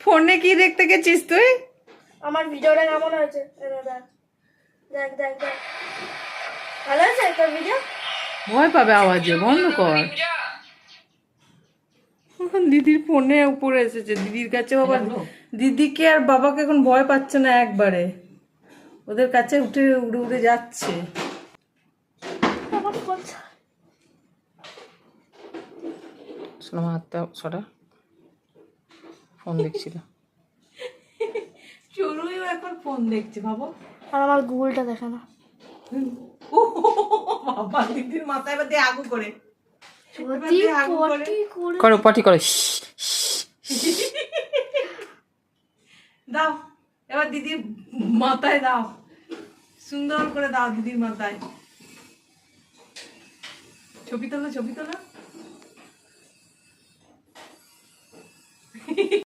ফোনে কি দেখতে গেছিস তুই? আমার ভিডিওটা কেমন হয়েছে? দেখ দেখ দেখ দেখ ভালো আছে তোর ভিডিও? ভয় পাবে আওয়াজে বন্ধ কর। দিদির ফোনে উপরে এসেছে দিদির কাছে বাবা দিদিকে আর বাবাকে এখন ভয় পাচ্ছে না একবারে। ওদের কাছে উঠে উড়ে উড়ে যাচ্ছে। হাতটা ফোন দেখছিল। চড়ুইও এখন ফোন দেখছে বাবা আর আমার গুগলটা দেখে না। বাবা দিদির মাথায় দিয়ে আগু করে। করো? পটি করো। দাও এবার দিদির মাথায় দাও। সুন্দর করে দাও দিদির মাথায়। ছবি তোলো ছবি তোলো।